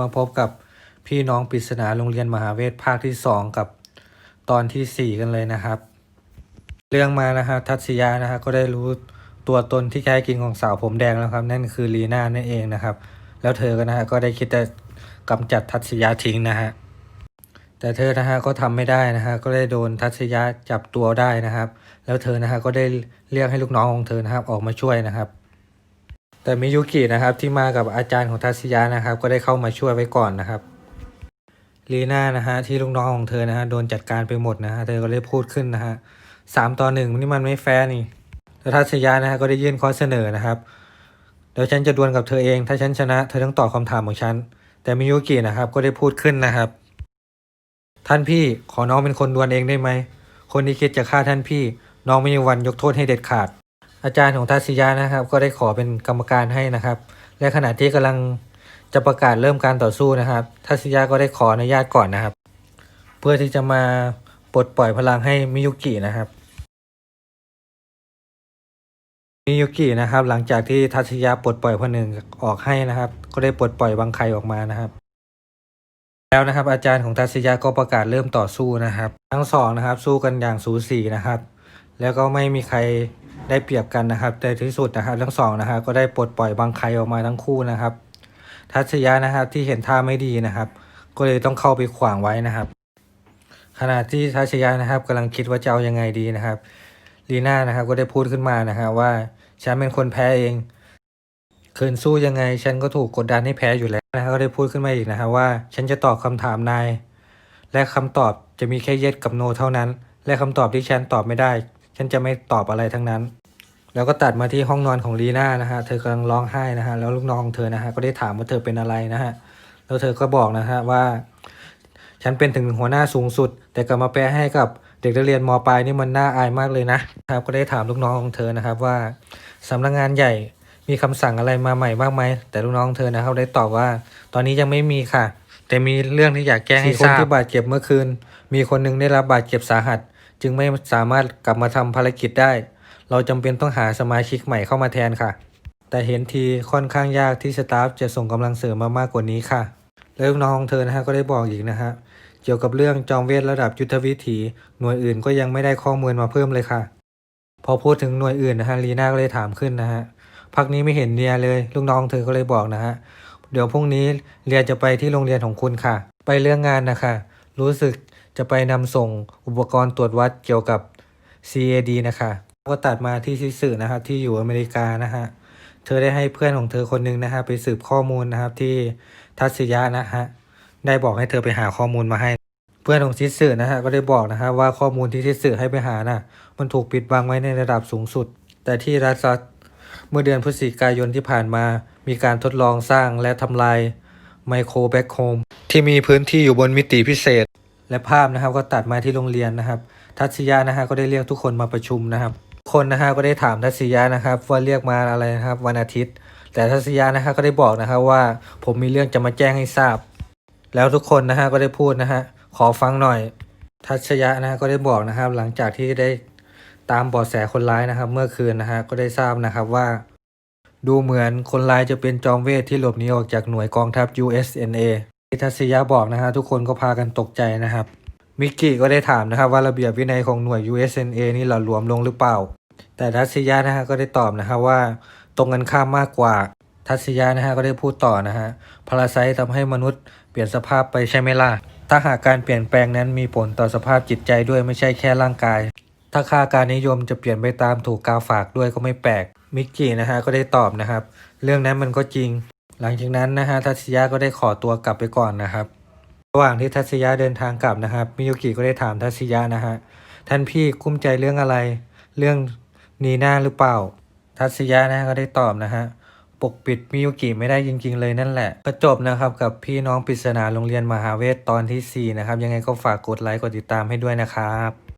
มาพบกับพี่น้องปริศนาโรงเรียนมหาเวทภาคที่สองกับตอนที่สี่กันเลยนะครับ เรื่องมานะฮะทัศยานะฮะก็ได้รู้ตัวตนที่แท้จริงของสาวผมแดงแล้วครับ นั่นคือลีน่านั่นเองนะครับ แล้วเธอก็นะฮะก็ได้คิดจะกำจัดทัศยาทิ้งนะฮะแต่เธอนะฮะก็ทำไม่ได้นะฮะก็ได้โดนทัศยาจับตัวได้นะครับ แล้วเธอนะฮะก็ได้เรียกให้ลูกน้องของเธอนะครับออกมาช่วยนะครับ แต่มิยุกินะครับที่มากับอาจารย์ของทัศยานะครับ ก็ได้เข้ามาช่วยไว้ก่อนนะครับลีน่านะฮะที่ลูกน้องของเธอนะฮะโดนจัดการไปหมดนะฮะเธอก็เลยพูดขึ้นนะฮะสามต่อหนึ่งนี่มันไม่แฟร์นี่แล้วทัศยานะฮะก็ได้ยื่นข้อเสนอนะครับเดี๋ยวฉันจะดวลกับเธอเอง ถ้าฉันชนะเธอต้องตอบคำถามของฉัน แต่มิยุกินะครับก็ได้พูดขึ้นนะครับ ท่านพี่ขอน้องเป็นคนดวลเองได้ไหมคนที่คิดจะฆ่าท่านพี่ น้องไม่มีวันยกโทษให้เด็ดขาด อาจารย์ของทัศยานะครับ ก็ได้ขอเป็นกรรมการให้นะครับ และขณะที่กำลังจะประกาศเริ่มการต่อสู้นะครับทัศยาก็ได้ขออนุญาตก่อนนะครับ เพื่อที่จะมาปลดปล่อยพลังให้มิยุกินะครับมิยุกินะครับหลังจากที่ทัศยาปลดปล่อยพนึงออกให้นะครับ ก็ได้ปลดปล่อยบางไครออกมานะครับ แล้วนะครับ อาจารย์ของทัศยาก็ประกาศเริ่มต่อสู้นะครับ ทั้งสองนะครับ สู้กันอย่างสูสีนะครับ แล้วก็ไม่มีใคร ได้เปรียบกันนะครับแต่ที่สุดนะครับทั้งสองนะครับก็ได้ปลดปล่อยบางไครออกมาทั้งคู่นะครับ ทัศยานะครับที่เห็นท่าไม่ดีนะครับ ก็เลยต้องเข้าไปขวางไว้นะครับ ขณะที่ทัศยานะครับกำลังคิดว่าจะเอายังไงดีนะครับลีน่านะครับก็ได้พูดขึ้นมานะครับว่าฉันเป็นคนแพ้เองคืนสู้ยังไง ฉันก็ถูกกดดันให้แพ้อยู่แล้วนะครับก็ได้พูดขึ้นมาอีกนะครับว่า ฉันจะตอบคำถามนาย และคำตอบจะมีแค่เย็ดกับโนเท่านั้น และคำตอบที่ฉันตอบไม่ได้ ฉันจะไม่ตอบอะไรทั้งนั้น แล้วก็ตัดมาที่ห้องนอนของลีน่านะฮะ เธอกำลังร้องไห้นะฮะ แล้วลูกน้องของเธอนะฮะ ก็ได้ถามว่าเธอเป็นอะไรนะฮะ แล้วเธอก็บอกนะฮะว่า ฉันเป็นถึงหัวหน้าสูงสุด แต่กลับมาแพ้ให้กับเด็กนักเรียนมปลายนี่มันน่าอายมากเลยนะครับ ก็ได้ถามลูกน้องของเธอนะครับว่าสำนักงานใหญ่มีคำสั่งอะไรมาใหม่มากไหม แต่ลูกน้องของเธอนะครับได้ตอบว่า ตอนนี้ยังไม่มีค่ะ แต่มีเรื่องที่อยากแจ้ให้ทราบคนที่บาดเจ็บเมื่อคืน มีคนหนึงได้รับบาดเจ็บสาหัส จึงไม่สามารถกลับมาทำภารกิจได้ เราจำเป็นต้องหาสมาชิกใหม่เข้ามาแทนค่ะ แต่เห็นทีค่อนข้างยากที่สตาฟจะส่งกำลังเสริมมามากกว่านี้ค่ะ แล้วลูกน้องของเธอนะฮะก็ได้บอกอีกนะฮะเกี่ยวกับเรื่องจอมเวทระดับยุทธวิถีหน่วยอื่นก็ยังไม่ได้ข้อมูลมาเพิ่มเลยค่ะ พอพูดถึงหน่วยอื่นนะฮะลีน่าก็เลยถามขึ้นนะฮะพักนี้ไม่เห็นเรียเลยลูกน้องเธอก็เลยบอกนะฮะเดี๋ยวพรุ่งนี้เรียจะไปที่โรงเรียนของคุณค่ะ ไปเรื่องงานนะคะรู้สึก จะไปนำส่งอุปกรณ์ตรวจวัดเกี่ยวกับ CAD นะคะก็ตัดมาที่ชิสึนะฮะที่อยู่อเมริกานะฮะเธอได้ให้เพื่อนของเธอคนหนึ่งนะฮะไปสืบข้อมูลนะครับที่ทัศยะนะฮะได้บอกให้เธอไปหาข้อมูลมาให้ เพื่อนของชิสึนะฮะก็ได้บอกนะฮะว่าข้อมูลที่ชิสึให้ไปหาน่ะมันถูกปิดบังไว้ในระดับสูงสุด แต่ที่รัสซัสเมื่อเดือนพฤศจิกายนที่ผ่านมา มีการทดลองสร้างและทำลายไมโครแบ็คโฮมที่มีพื้นที่อยู่บนมิติพิเศษ และภาพนะครับก็ตัดมาที่โรงเรียนนะครับ ทัศยะนะฮะก็ได้เรียกทุกคนมาประชุมนะครับ คนนะฮะก็ได้ถามทัศยะนะครับว่าเรียกมาอะไรนะครับวันอาทิตย์ แต่ทัศยะนะฮะก็ได้บอกนะครับว่าผมมีเรื่องจะมาแจ้งให้ทราบ แล้วทุกคนนะฮะก็ได้พูดนะฮะขอฟังหน่อย ทัศยะนะฮะก็ได้บอกนะครับ หลังจากที่ได้ตามเบาะแสคนร้ายนะครับ เมื่อคืนนะฮะก็ได้ทราบนะครับว่า ดูเหมือนคนร้ายจะเป็นจอมเวทที่หลบหนีออกจากหน่วยกองทัพ USNA ที่ทัศยะบอกนะฮะทุกคนก็พากันตกใจนะครับ มิกกี้ก็ได้ถามนะครับว่าระเบียบวินัยของหน่วย USNA นี่หล่อหลวมลงหรือเปล่า แต่ทัศยะนะฮะก็ได้ตอบนะครับว่าตรงกันข้ามมากกว่า ทัศยะนะฮะก็ได้พูดต่อนะฮะพาราไซต์ทำให้มนุษย์เปลี่ยนสภาพไปใช่ไหมล่ะถ้าหากการเปลี่ยนแปลงนั้นมีผลต่อสภาพจิตใจด้วยไม่ใช่แค่ร่างกาย ถ้าค่าการนิยมจะเปลี่ยนไปตามถูกกาฝากด้วยก็ไม่แปลกมิกกี้นะฮะก็ได้ตอบนะครับ เรื่องนั้นมันก็จริง หลังจากนั้นนะฮะทัศยะก็ได้ขอตัวกลับไปก่อนนะครับ ระหว่างที่ทัศยะเดินทางกลับนะครับมิยุกิก็ได้ถามทัศยะนะฮะท่านพี่กุ้มใจเรื่องอะไร เรื่องนีน่าหรือเปล่า ทัศยะนะฮะก็ได้ตอบนะฮะปกปิดมิยุกิไม่ได้จริง ๆ เลยนั่นแหละก็จบนะครับกับพี่น้องปริศนาโรงเรียนมหาเวทตอนที่ 4 นะครับ ยังไงก็ฝากกดไลค์กดติดตามให้ด้วยนะครับ